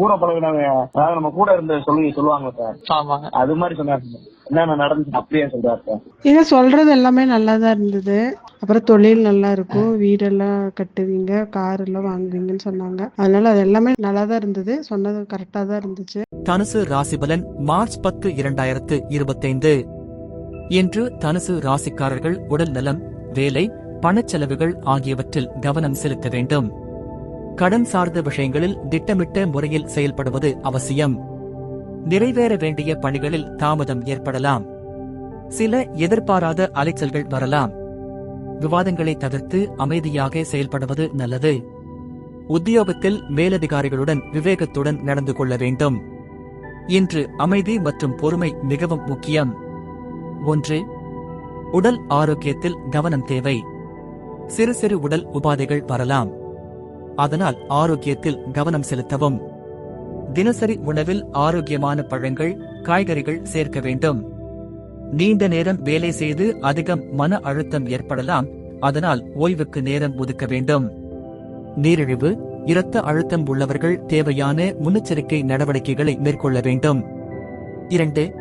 கூட பழகினவங்க அதாவது நம்ம கூட இருந்த சொல்லி சொல்லுவாங்க சார். அது மாதிரி சொன்னாரு சார். என்னென்ன நடந்துச்சு அப்படியே சொல்றாரு சார். நீங்க சொல்றது எல்லாமே நல்லா தான் இருந்தது. அப்புறம் தொழில் நல்லா இருக்கும். வீடெல்லாம் கட்டுவீங்க கார் எல்லாம் வாங்குவீங்கன்னு சொன்னாங்க. அதனால அது எல்லாமே நல்லா தான் இருந்தது. சொன்னது கரெக்டா தான் இருந்துச்சு. தனுசு ராசிபலன் மார்ச் பத்து இரண்டாயிரத்து இருபத்தைந்து. இன்று தனுசு ராசிக்காரர்கள் உடல் நலம் வேலை பணச்செலவுகள் ஆகியவற்றில் கவனம் செலுத்த வேண்டும். கடன் சார்ந்த விஷயங்களில் திட்டமிட்ட முறையில் செயல்படுவது அவசியம். நிறைவேற வேண்டிய பணிகளில் தாமதம் ஏற்படலாம். சில எதிர்பாராத அலைச்சல்கள் வரலாம். விவாதங்களை தவிர்த்து அமைதியாக செயல்படுவது நல்லது. உத்தியோகத்தில் மேலதிகாரிகளுடன் விவேகத்துடன் நடந்து கொள்ள வேண்டும். இன்று அமைதி மற்றும் பொறுமை மிகவும் முக்கியம். ஒன்று உடல் ஆரோக்கியத்தில் கவனம் தேவை. சிறு சிறு உடல் உபாதைகள் வரலாம். அதனால் ஆரோக்கியத்தில் கவனம் செலுத்தவும். தினசரி உணவில் ஆரோக்கியமான பழங்கள் காய்கறிகள் சேர்க்க வேண்டும். நீண்ட நேரம் வேலை செய்து அதிகம் மன அழுத்தம் ஏற்படலாம் அதனால் ஓய்வுக்கு நேரம் ஒதுக்க வேண்டும். நீரிழிவு இரத்த அழுத்தம் உள்ளவர்கள் தேவையான முன்னெச்சரிக்கை நடவடிக்கைகளை மேற்கொள்ள வேண்டும். இரண்டு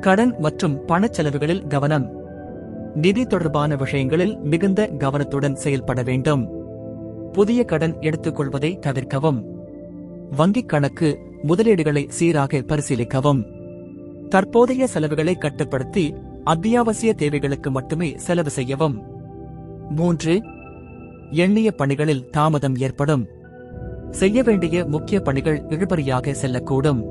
கடன் மற்றும் பணச் செலவுகளில் கவனம். நிதி தொடர்பான விஷயங்களில் மிகுந்த கவனத்துடன் செயல்பட வேண்டும். புதிய கடன் எடுத்துக்கொள்வதை தவிர்க்கவும். வங்கிக் கணக்கு முதலீடுகளை சீராக பரிசீலிக்கவும். தற்போதைய செலவுகளை கட்டுப்படுத்தி அத்தியாவசிய தேவைகளுக்கு மட்டுமே செலவு செய்யவும். மூன்று எண்ணிய பணிகளில் தாமதம் ஏற்படும். செய்ய வேண்டிய முக்கிய பணிகள் இழுபறியாக செல்லக்கூடும்.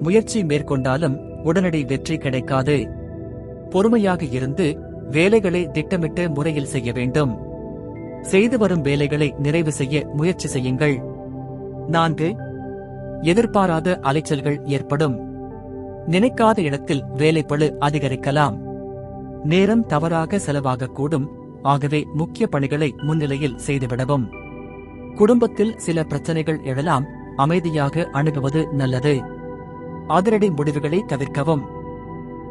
முயற்சி மேற்கொண்டாலும் உடனடி வெற்றி கிடைக்காது. பொறுமையாக இருந்து வேலைகளை திட்டமிட்ட முறையில் செய்ய வேண்டும். செய்து வரும் வேலைகளை நிறைவு செய்ய முயற்சி செய்யுங்கள். நான்கு எதிர்பாராத அலைச்சல்கள் ஏற்படும். நினைக்காத இடத்தில் வேலைப்பளு அதிகரிக்கலாம். நேரம் தவறாக செலவாகக்கூடும். ஆகவே முக்கிய பணிகளை முன்னிலையில் செய்துவிடவும். குடும்பத்தில் சில பிரச்சனைகள் எழலாம். அமைதியாக அணுகுவது நல்லது. அதிரடி முடிவுகளை தவிர்க்கவும்.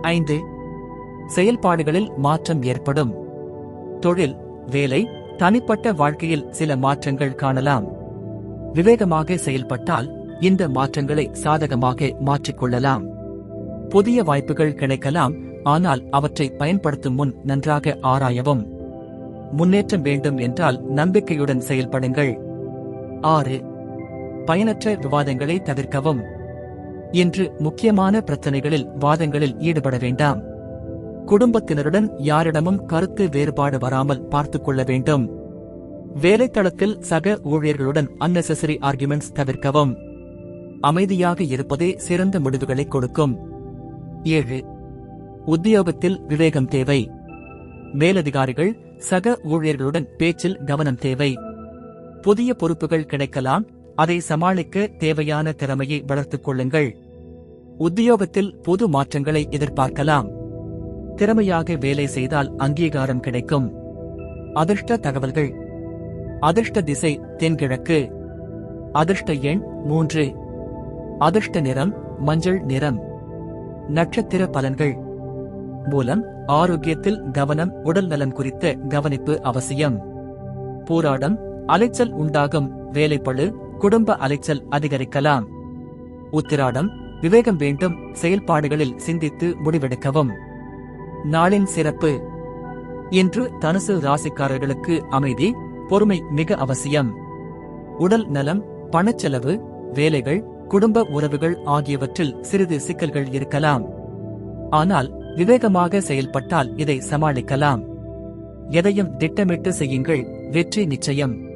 ஐந்து செயல்பாடுகளில் மாற்றம் ஏற்படும். தொழில் வேலை தனிப்பட்ட வாழ்க்கையில் சில மாற்றங்கள் காணலாம். விவேகமாக செயல்பட்டால் இந்த மாற்றங்களை சாதகமாக மாற்றிக்கொள்ளலாம். புதிய வாய்ப்புகள் கிடைக்கலாம் ஆனால் அவற்றை பயன்படுத்தும் முன் நன்றாக ஆராயவும். முன்னேற்றம் வேண்டும் என்றால் நம்பிக்கையுடன் செயல்படுங்கள். ஆறு. பயனற்ற விவாதங்களை தவிர்க்கவும். இன்று முக்கியமான பிரச்சனைகளில் வாதங்களில் ஈடுபட வேண்டாம். குடும்பத்தினருடன் யாரிடமும் கருத்து வேறுபாடு வராமல் பார்த்துக் கொள்ள வேண்டும். வேலைத்தளத்தில் சக ஊழியர்களுடன் அன்னெசசரி ஆர்குமெண்ட்ஸ் தவிர்க்கவும். அமைதியாக இருப்பதே சிறந்த முடிவுகளை கொடுக்கும். ஏழு. உத்தியோகத்தில் விவேகம் தேவை. மேலதிகாரிகள் சக ஊழியர்களுடன் பேச்சில் கவனம் தேவை. புதிய பொறுப்புகள் கிடைக்கலாம் அதை சமாளிக்க தேவையான திறமையை வளர்த்துக் கொள்ளுங்கள். உத்தியோகத்தில் பொது மாற்றங்களை எதிர்பார்க்கலாம். திறமையாக வேலை செய்தால் அங்கீகாரம் கிடைக்கும். அதிர்ஷ்ட தகவல்கள். அதிர்ஷ்ட திசை தென்கிழக்கு. அதிர்ஷ்ட எண் மூன்று. அதிர்ஷ்ட நிறம் மஞ்சள் நிறம். நட்சத்திர பலன்கள். மூலம் ஆரோக்கியத்தில் கவனம் உடல் நலன் குறித்த கவனிப்பு அவசியம். போராடம் அலைச்சல் உண்டாகும். வேலைப்பளு குடும்ப அலைச்சல் அதிகரிக்கலாம். உத்திராடம் விவேகம் வேண்டும். செயல்பாடுகளில் சிந்தித்து முடிவெடுக்கவும். நாளின் சிறப்பு. இன்று தனுசு ராசிக்காரர்களுக்கு அமைதி பொறுமை மிக அவசியம். உடல் நலம் பணச்செலவு வேலைகள் குடும்ப உறவுகள் ஆகியவற்றில் சிறிது சிக்கல்கள் இருக்கலாம். ஆனால் விவேகமாக செயல்பட்டால் இதை சமாளிக்கலாம். எதையும் திட்டமிட்டு செய்யுங்கள் வெற்றி நிச்சயம்.